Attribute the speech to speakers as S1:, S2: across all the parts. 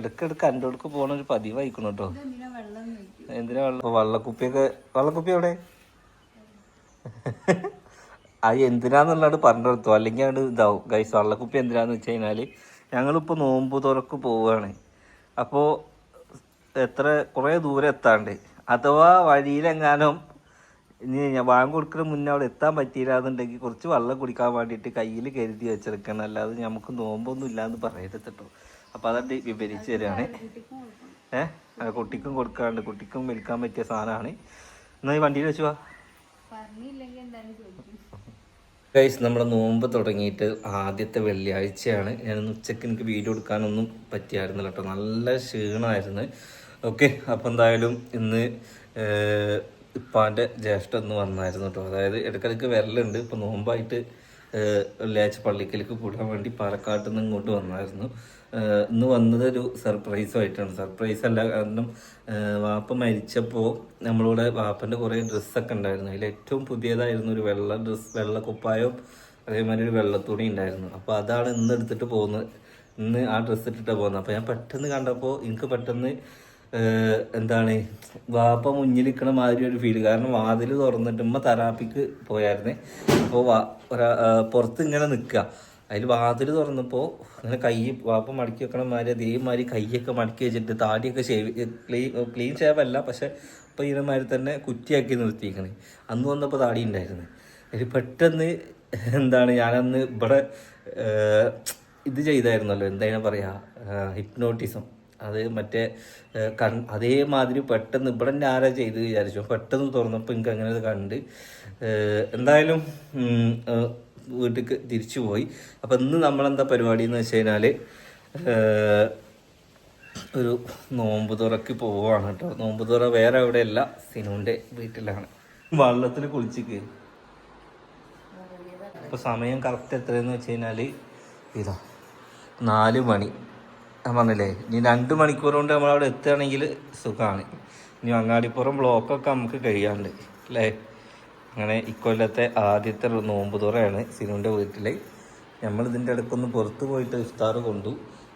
S1: ഇതൊക്കെ ഇടയ്ക്കിടയ്ക്ക് എന്റെ അടുക്ക് പോണ ഒരു പതിവായിക്കണം കേട്ടോ എന്തിനാ വെള്ളം? വള്ളക്കുപ്പിയൊക്കെ വള്ളക്കുപ്പി എവിടെ? അത് എന്തിനാന്നുള്ളത് പറഞ്ഞെടുത്തു. അല്ലെങ്കിൽ അത് ഇതാവും. ഗൈസ് വള്ളക്കുപ്പി എന്തിനാന്ന് വെച്ച് കഴിഞ്ഞാൽ ഞങ്ങളിപ്പോ നോമ്പ് തുറക്ക് പോവുകയാണ് അപ്പോൾ എത്ര കുറേ ദൂരം എത്താണ്ട്. അഥവാ വഴിയിലെങ്ങാനും ഇനി ഞാൻ വാങ്ങ കൊടുക്കുന്ന മുന്നേ അവിടെ എത്താൻ പറ്റിയില്ലാന്നുണ്ടെങ്കിൽ കുറച്ച് വെള്ളം കുടിക്കാൻ വേണ്ടിയിട്ട് കയ്യിൽ കരുതി വെച്ചെടുക്കണം. അല്ലാതെ നമുക്ക് നോമ്പൊന്നും ഇല്ലാന്ന് പറയരുത് കേട്ടോ അപ്പോൾ അത് വിവരിച്ച്
S2: കൊടുക്കണം
S1: ഏഹ് കുട്ടിക്കും കൊടുക്കാണ്ട് കുട്ടിക്കും വിൽക്കാൻ പറ്റിയ സാധനമാണ്. എന്നാ ഈ വണ്ടിയിൽ വെച്ചു വാ. ഗൈസ് നമ്മുടെ നോമ്പ് തുടങ്ങിയിട്ട് ആദ്യത്തെ വെള്ളിയാഴ്ചയാണ്. ഞാനൊന്ന് ഉച്ചയ്ക്ക് എനിക്ക് വീഡിയോ എടുക്കാനൊന്നും പറ്റിയായിരുന്നില്ല കേട്ടോ. നല്ല ക്ഷീണമായിരുന്നു. ഓക്കെ അപ്പം എന്തായാലും ഇന്ന് ഇപ്പാന്റെ ജ്യേഷ്ഠ ഒന്ന് വന്നായിരുന്നു കേട്ടോ. അതായത് ഇടയ്ക്കിടയ്ക്ക് വരലുണ്ട്. ഇപ്പോൾ നോമ്പായിട്ട് വെള്ളിയാഴ്ച പള്ളിക്കലേക്ക് കൂടാൻ വേണ്ടി പാലക്കാട്ട് നിന്ന് ഇങ്ങോട്ട് വന്നായിരുന്നു. ഇന്ന് വന്നത് ഒരു സർപ്രൈസുമായിട്ടാണ് സർപ്രൈസ് അല്ല കാരണം വാപ്പ മരിച്ചപ്പോൾ നമ്മളിവിടെ വാപ്പന്റെ കുറേ ഡ്രസ്സൊക്കെ ഉണ്ടായിരുന്നു. അതിൽ ഏറ്റവും പുതിയതായിരുന്നു ഒരു വെള്ള ഡ്രസ്സ് വെള്ള കുപ്പായവും അതേമാതിരി ഒരു വെള്ളത്തുണി ഉണ്ടായിരുന്നു. അപ്പോൾ അതാണ് ഇന്ന് എടുത്തിട്ട് പോകുന്നത്. ഇന്ന് ആ ഡ്രസ്സ് ഇട്ടിട്ടാണ് പോകുന്നത്. അപ്പോൾ ഞാൻ പെട്ടെന്ന് കണ്ടപ്പോൾ എനിക്ക് പെട്ടെന്ന് എന്താണ് വാപ്പ മുന്നിൽ നിൽക്കണ മാതിരി ഒരു ഫീൽ കാരണം വാതിൽ തുറന്നിട്ട് ഉമ്മ തെറാപ്പിക്ക് പോയായിരുന്നേ. അപ്പോൾ വാ ഒരാ പുറത്ത് ഇങ്ങനെ നിൽക്കുക അതിൽ വാതിൽ തുറന്നപ്പോൾ അങ്ങനെ കൈ വാപ്പ മടക്കി വെക്കണ മാതിരി അതേമാതിരി കൈയൊക്കെ മടക്കി വെച്ചിട്ട് താടിയൊക്കെ ഷേവ് ക്ലീൻ ക്ലീൻ ഷേവ് അല്ല പക്ഷെ ഇപ്പം ഇതിനെമാതിരി തന്നെ കുറ്റിയാക്കി നിർത്തിയിരിക്കണേ. അന്ന് വന്നപ്പോൾ താടി ഉണ്ടായിരുന്നു അതിൽ പെട്ടെന്ന് എന്താണ് ഞാനന്ന് ഇവിടെ ഇത് ചെയ്തായിരുന്നല്ലോ എന്താണ് പറയാ ഹിപ്നോട്ടിസം അത് മറ്റേ കൺ അതേമാതിരി പെട്ടെന്ന് ഇവിടെ തന്നെ ആരാ ചെയ്ത് വിചാരിച്ചു. പെട്ടെന്ന് തുറന്നപ്പോൾ എനിക്ക് അങ്ങനെ ഇത് കണ്ട് എന്തായാലും വീട്ടിലേക്ക് തിരിച്ചു പോയി അപ്പം ഇന്ന് നമ്മളെന്താ പരിപാടി എന്ന് വെച്ച് കഴിഞ്ഞാൽ ഒരു നോമ്പ് തുറക്ക് പോവാണ് കേട്ടോ നോമ്പ് തുറ വേറെ എവിടെയല്ല സിനുവിന്റെ വീട്ടിലാണ്. വള്ളത്തിൽ കുളിച്ചിക്ക്. അപ്പോൾ സമയം കറക്റ്റ് എത്രയെന്ന് വെച്ച് കഴിഞ്ഞാൽ ഇതാ നാല് മണി. ഞാൻ പറഞ്ഞില്ലേ ഇനി രണ്ട് മണിക്കൂർ കൊണ്ട് നമ്മളവിടെ എത്തുകയാണെങ്കിൽ സുഖമാണ് ഇനി അങ്ങാടിപ്പുറം ബ്ലോക്കൊക്കെ നമുക്ക് കഴിയാണ്ട് അല്ലേ? അങ്ങനെ ഇക്കൊല്ലത്തെ ആദ്യത്തെ നോമ്പ് തുറയാണ് സിനുവിന്റെ വീട്ടിൽ നമ്മൾ ഇതിന്റെ ഇടയ്ക്കൊന്ന് പുറത്ത് പോയിട്ട് ഇഫ്താർ കൊണ്ടു.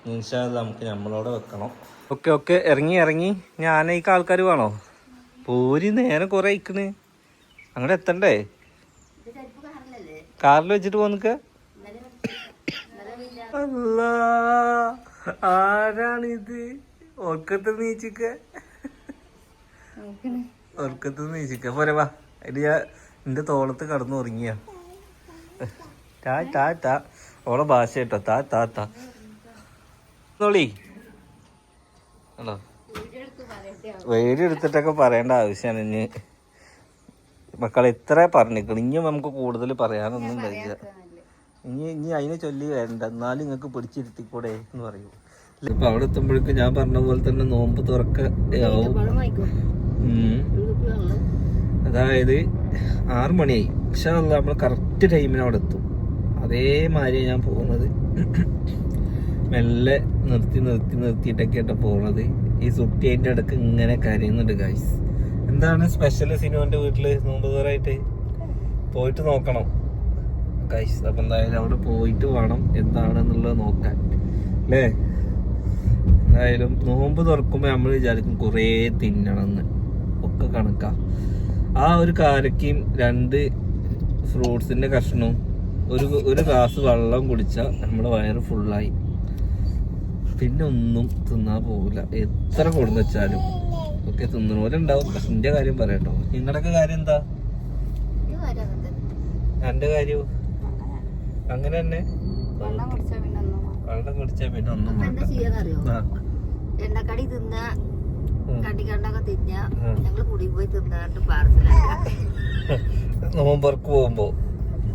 S1: നിമിഷം നമുക്ക് നമ്മളോടെ വെക്കണം. ഓക്കെ ഓക്കെ ഇറങ്ങി ഇറങ്ങി. ഞാൻ ഈ ആൾക്കാർ വേണോ? പോരി നേരെ കുറെ ഇക്കണ് അങ്ങോട്ട് എത്തണ്ടേ? കാറിൽ വെച്ചിട്ട് പോന്നിക്ക അല്ല ആരാണിത്? ഓർക്കത്ത് നീച്ചിക്ക. ഓർക്കത്ത് നീച്ചിക്ക. പോരെ വാ. അതിന് ഞാൻ എന്റെ തോളത്ത് കടന്നു ഉറങ്ങിയ ടാ ടാ ടാ. ഓളെ ഭാഷ കേട്ടോ. താ താ താ നോളി ഹലോ വീഡിയോ എടുത്തിട്ടൊക്കെ പറയേണ്ട ആവശ്യമാണ് ഇനി. മക്കളെ ഇത്ര പറഞ്ഞിരിക്കണം. ഇനി നമുക്ക് കൂടുതൽ പറയാനൊന്നും കഴിയില്ല. ഇനി ഇനി അതിനെ ചൊല്ലി വരണ്ട. എന്നാലും നിങ്ങൾക്ക് പിടിച്ചിരുത്തിക്കൂടെ എന്ന് പറയൂ. ഇപ്പൊ അവിടെ എത്തുമ്പോഴേക്കും ഞാൻ പറഞ്ഞ പോലെ തന്നെ നോമ്പ് തുറക്ക ആവും. ഉം. അതായത് ആറ് മണിയായി. പക്ഷെ നമ്മൾ കറക്റ്റ് ടൈമിന് അവിടെ എത്തും. അതേമാതിരി ഞാൻ പോകുന്നത്. മെല്ലെ നിർത്തി നിർത്തി നിർത്തിയിട്ടൊക്കെ ആയിട്ട് പോകുന്നത് ഈ സുട്ടി അതിന്റെ ഇടയ്ക്ക് ഇങ്ങനെ കരയുന്നുണ്ട് ഗൈസ് എന്താണ് സ്പെഷ്യൽ സിനിമന്റെ വീട്ടിൽ നോമ്പ് തോറായിട്ട് പോയിട്ട് നോക്കണം. ഗൈസ് അപ്പം എന്തായാലും അവിടെ പോയിട്ട് വേണം. എന്താണെന്നുള്ളത് നോക്കാൻ. അല്ലേ എന്തായാലും നോമ്പ് തുറക്കുമ്പോൾ നമ്മൾ വിചാരിക്കും കുറേ തിന്നണമെന്ന് ഒക്കെ കണക്കാ. ആ ഒരു കാരക്കയും രണ്ട് ഫ്രൂട്ട്സിന്റെ കഷ്ണവും ഒരു ഒരു ഗ്ലാസ് വെള്ളം കുടിച്ചാൽ നമ്മുടെ വയറ് ഫുള്ളായി പിന്നെ ഒന്നും തിന്നാൻ പോകില്ല എത്ര കൊടുന്ന് വെച്ചാലും ഒക്കെ തിന്നണവരുണ്ടാവും പക്ഷെ എന്റെ കാര്യം പറയട്ടോ. നിങ്ങളുടെയൊക്കെ കാര്യം എന്താ? എന്റെ കാര്യവും അങ്ങനെ തന്നെ?
S2: വെള്ളം കുടിച്ചാൽ പിന്നെ ഒന്നും
S3: എണ്ണക്കടി തിന്ന തിന്ന
S1: ഉം.
S3: ഞങ്ങൾ കുടി പോയി പാർസലാണ്
S1: നോമ്പർക്ക് പോകുമ്പോ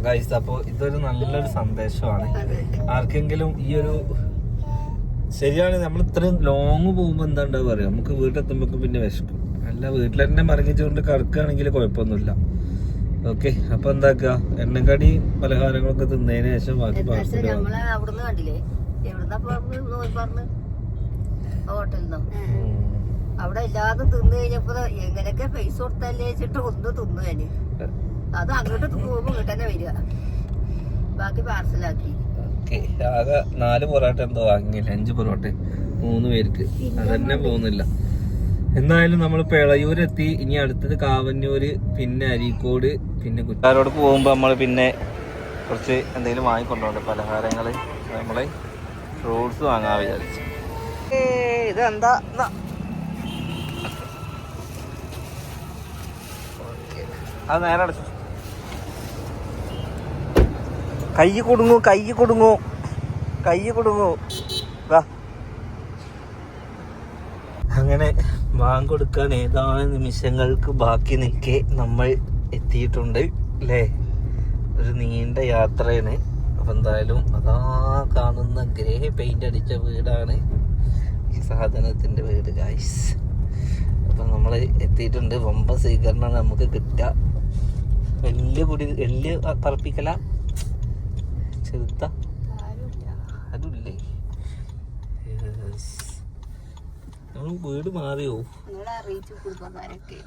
S1: ഗൈസ് അപ്പോ ഇതൊരു നല്ലൊരു സന്ദേശമാണ്. ആർക്കെങ്കിലും ഈ ഒരു ശരിയാണ് നമ്മൾ ഇത്രയും ലോങ് പോകുമ്പോൾ എന്താ ഉണ്ടാവുക പറയാം? നമുക്ക് വീട്ടിലെത്തുമ്പോൾ പിന്നെ വിശക്കും. അല്ല വീട്ടിൽ തന്നെ മറങ്ങിച്ചുകൊണ്ട് കറക്കുകയാണെങ്കിൽ കുഴപ്പമൊന്നുമില്ല. ഓക്കെ അപ്പൊ എന്താക്കുക എണ്ണക്കടി പലഹാരങ്ങളൊക്കെ തിന്നതിന് ശേഷം ബാക്കി
S3: ഹോട്ടലിൽ നിന്നോ അവിടെ എല്ലാതും തിന്നു കഴിഞ്ഞപ്പോ എങ്ങനെയൊക്കെ ഫേസ് കൊടുത്തല്ലേ വെച്ചിട്ട് ഒന്ന് തിന്നു ഞാൻ. അത് അങ്ങോട്ട് പോകുമ്പോ ഇങ്ങോട്ട് തന്നെ വരിക. ബാക്കി പാർസലാക്കി
S1: ആകെ നാല് പൊറോട്ട എന്തോ വാങ്ങിയില്ല? അഞ്ച് പൊറോട്ട. മൂന്ന് പേർക്ക്. അതന്നെ പോകുന്നില്ല. എന്തായാലും നമ്മൾ പിളയൂരെത്തി. ഇനി അടുത്തത് കാവന്നൂര് പിന്നെ അരീക്കോട് പിന്നെ കുറ്റാരോട് പോകുമ്പോൾ നമ്മൾ പിന്നെ കുറച്ച് എന്തെങ്കിലും വാങ്ങിക്കൊണ്ടോണ്ട് പലഹാരങ്ങൾ നമ്മൾ ഫ്രൂട്ട്സ് വാങ്ങാൻ വിചാരിച്ചു. ഇതെന്താ അത് നേരെ അടച്ചു കൈ കൊടുങ്ങൂ കൈ കൊടുങ്ങൂ കൈ കൊടുങ്ങൂ. വാ. അങ്ങനെ ബാങ്ക് കൊടുക്കാൻ ഏതാനും നിമിഷങ്ങൾക്ക് ബാക്കി നിൽക്കെ നമ്മൾ എത്തിയിട്ടുണ്ട് അല്ലേ ഒരു നീണ്ട യാത്രയാണ്. അപ്പം എന്തായാലും അതാ കാണുന്ന ഗ്രേ പെയിന്റ് അടിച്ച വീടാണ് ഈ സാധനത്തിന്റെ വീട് ഗായ്സ് അപ്പം നമ്മൾ എത്തിയിട്ടുണ്ട്. വമ്പ സ്വീകരണമാണ് നമുക്ക് കിട്ടുക. വലിയ കുടി എല്ല് പറപ്പിക്കല ചെറുത്ത അതുമില്ലേ Yes. നമ്മൾ വീട് മാറിയോ?
S2: അറിയിച്ചു കുടുംബക്കാരൊക്കെ.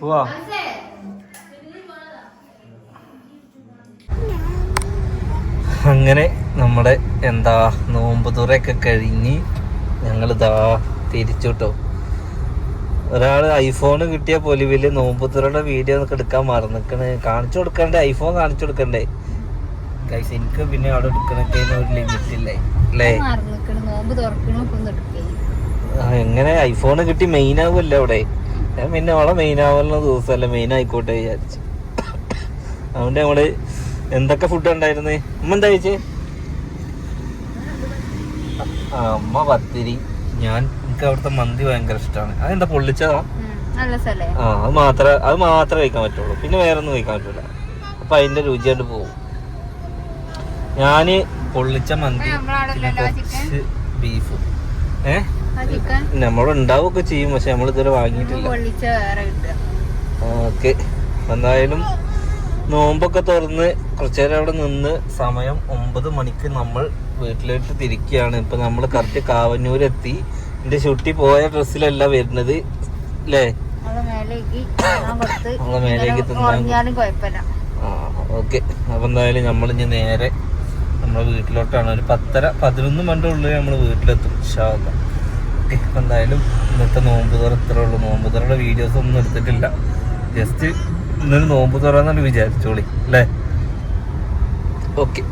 S1: പോവാ അങ്ങനെ നമ്മുടെ എന്താ നോമ്പ് തുറയൊക്കെ കഴിഞ്ഞ് ഞങ്ങൾ ഇതാ തിരിച്ചുട്ടോ. ഒരാൾ ഐഫോൺ കിട്ടിയ പൊലിവിൽ നോമ്പ് തുറയുടെ വീഡിയോ ഒക്കെ എടുക്കാൻ മറന്നിക്കണ്. കാണിച്ചു കൊടുക്കണ്ടേ? ഐഫോൺ കാണിച്ചു കൊടുക്കണ്ടേ? ഗൈസ് എനിക്ക് പിന്നെ അവിടെ എടുക്കണൊക്കെ ഒരു ലിമിറ്റ് ഇല്ലേ? അല്ലേ? എങ്ങനെ? ഐഫോൺ കിട്ടി മെയിൻ ആവുമല്ലോ അവിടെ? ഞാൻ പിന്നെ അവളെ മെയിൻ ആവുന്ന ദിവസമല്ല മെയിൻ ആയിക്കോട്ടെ വിചാരിച്ചു. അതുകൊണ്ട് നമ്മൾ എന്തൊക്കെ ഫുഡ് ഉണ്ടായിരുന്നു? അമ്മ എന്താ കഴിച്ചേ? അമ്മ പത്തിരി. ഞാൻ എനിക്ക് അവിടുത്തെ മന്തി ഭയങ്കര ഇഷ്ടമാണ് അതെന്താ പൊള്ളിച്ചതാ? ആ അത് മാത്രമേ അത് മാത്രമേ കഴിക്കാൻ പറ്റുള്ളൂ. പിന്നെ വേറെ ഒന്നും കഴിക്കാൻ പറ്റൂല. അപ്പൊ അതിന്റെ രുചിയായിട്ട് പോകും. ഞാൻ പൊള്ളിച്ച മന്തി കുറച്ച് ബീഫും
S2: ഏ?
S1: നമ്മളുണ്ടാവുകയൊക്കെ ചെയ്യും പക്ഷെ നമ്മൾ ഇതുവരെ വാങ്ങിയിട്ടില്ല ഓക്കെ. എന്തായാലും നോമ്പൊക്കെ തുറന്ന് കുറച്ചു നേരം അവിടെ നിന്ന് സമയം ഒമ്പത് മണിക്ക് നമ്മൾ വീട്ടിലോട്ട് തിരിക്കുകയാണ്. ഇപ്പൊ നമ്മൾ കറക്റ്റ് കാവന്നൂരെത്തി. എന്റെ ചുട്ടി പോയ ഡ്രസ്സിലല്ല വരുന്നത്. അല്ലേ
S2: നമ്മളെ മേലേക്ക്
S1: തിന്നാൻ ആ ഓക്കെ. അപ്പൊ എന്തായാലും നമ്മൾ ഇനി നേരെ നമ്മളെ വീട്ടിലോട്ടാണ്. ഒരു പത്തര പതിനൊന്ന് മണിന്റെ ഉള്ളിൽ നമ്മൾ വീട്ടിലെത്തും ഷാദ ഓക്കെ അപ്പം എന്തായാലും ഇന്നത്തെ നോമ്പ് തുറ ഇത്രേ ഉള്ളൂ. നോമ്പ് തുറയുടെ വീഡിയോസ് ഒന്നും എടുത്തിട്ടില്ല. ജസ്റ്റ് ഇന്നൊരു നോമ്പ് തുറന്നാണ് വിചാരിച്ചോളി അല്ലേ? ഓക്കെ.